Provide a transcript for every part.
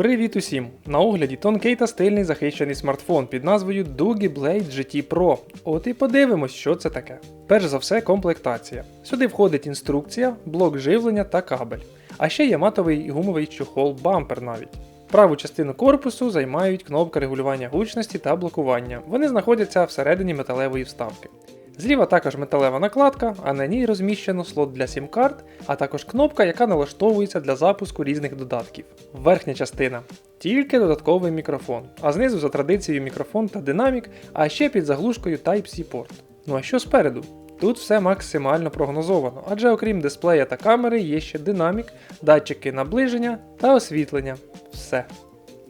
Привіт усім! На огляді тонкий та стильний захищений смартфон під назвою Doogie Blade GT Pro. От і подивимось, що це таке. Перш за все, комплектація. Сюди входить інструкція, блок живлення та кабель. А ще є матовий гумовий чохол бампер навіть. Праву частину корпусу займають кнопка регулювання гучності та блокування. Вони знаходяться всередині металевої вставки. Зліва також металева накладка, а на ній розміщено слот для сім-карт, а також кнопка, яка налаштовується для запуску різних додатків. Верхня частина тільки додатковий мікрофон, а знизу за традицією мікрофон та динамік, а ще під заглушкою Type-C порт. Ну а що спереду? Тут все максимально прогнозовано, адже окрім дисплея та камери є ще динамік, датчики наближення та освітлення. Все.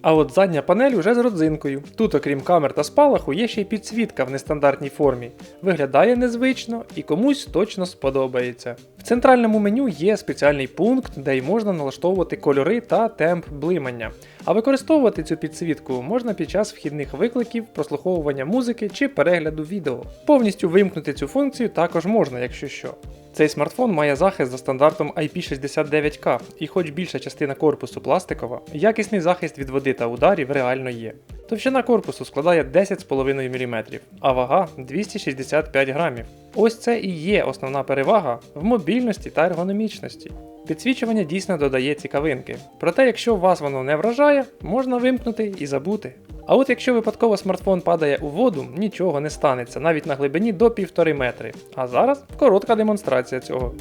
А от задня панель уже з родзинкою. Тут, окрім камер та спалаху, є ще й підсвітка в нестандартній формі. Виглядає незвично і комусь точно сподобається. В центральному меню є спеціальний пункт, де й можна налаштовувати кольори та темп блимання. А використовувати цю підсвітку можна під час вхідних викликів, прослуховування музики чи перегляду відео. Повністю вимкнути цю функцію також можна, якщо що. Цей смартфон має захист за стандартом IP69K, і хоч більша частина корпусу пластикова, якісний захист від води та ударів реально є. Товщина корпусу складає 10,5 мм, а вага 265 грамів. Ось це і є основна перевага в мобільності та ергономічності. Підсвічування дійсно додає цікавинки, проте, якщо вас воно не вражає, можна вимкнути і забути. А от якщо випадково смартфон падає у воду, нічого не станеться, навіть на глибині до 1,5 метри. А зараз коротка демонстрація цього.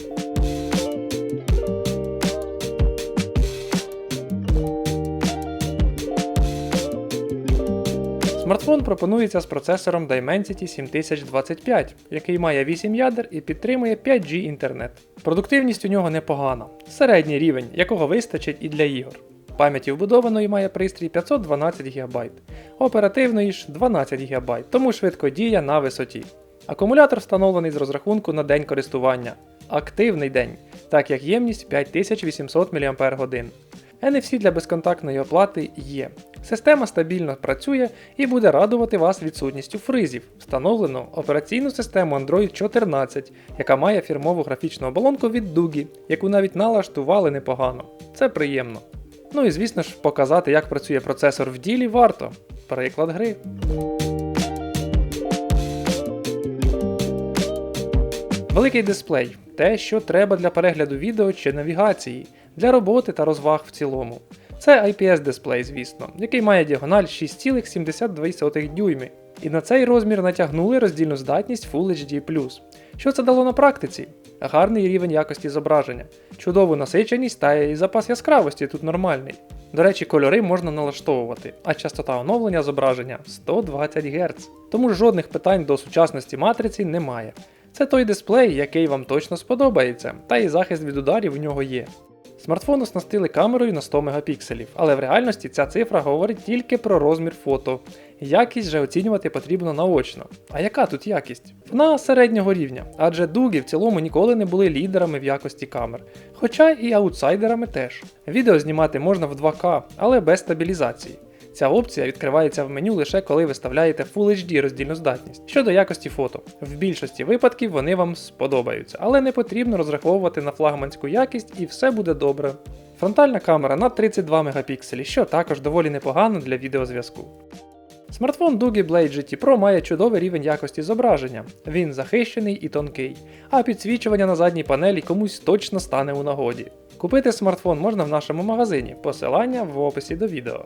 Смартфон пропонується з процесором Dimensity 7025, який має 8 ядер і підтримує 5G інтернет. Продуктивність у нього непогана, середній рівень, якого вистачить і для ігор. Пам'яті вбудованої має пристрій 512 ГБ, оперативної ж 12 ГБ, тому швидко діє на висоті. Акумулятор встановлений з розрахунку на день користування, активний день, так як ємність 5800 мАч. NFC для безконтактної оплати є. Система стабільно працює і буде радувати вас відсутністю фризів. Встановлено операційну систему Android 14, яка має фірмову графічну оболонку від Doogie, яку навіть налаштували непогано. Це приємно. Ну і звісно ж, показати, як працює процесор в ділі, варто. Приклад гри. Великий дисплей те, що треба для перегляду відео чи навігації, для роботи та розваг в цілому. Це IPS дисплей, звісно, який має діагональ 6,72 дюйми. І на цей розмір натягнули роздільну здатність Full HD. Що це дало на практиці? Гарний рівень якості зображення, чудову насиченість та і запас яскравості тут нормальний. До речі, кольори можна налаштовувати, а частота оновлення зображення 120 Гц. Тому жодних питань до сучасності матриці немає. Це той дисплей, який вам точно сподобається, та і захист від ударів у нього є. Смартфон оснастили камерою на 100 мегапікселів, але в реальності ця цифра говорить тільки про розмір фото. Якість же оцінювати потрібно наочно. А яка тут якість? Вона середнього рівня, адже дуги в цілому ніколи не були лідерами в якості камер, хоча і аутсайдерами теж. Відео знімати можна в 2К, але без стабілізації. Ця опція відкривається в меню лише коли виставляєте Full HD роздільну здатність. Щодо якості фото, в більшості випадків вони вам сподобаються, але не потрібно розраховувати на флагманську якість і все буде добре. Фронтальна камера на 32 мегапікселі, що також доволі непогано для відеозв'язку. Смартфон Doogie Blade GT Pro має чудовий рівень якості зображення, він захищений і тонкий, а підсвічування на задній панелі комусь точно стане у нагоді. Купити смартфон можна в нашому магазині, посилання в описі до відео.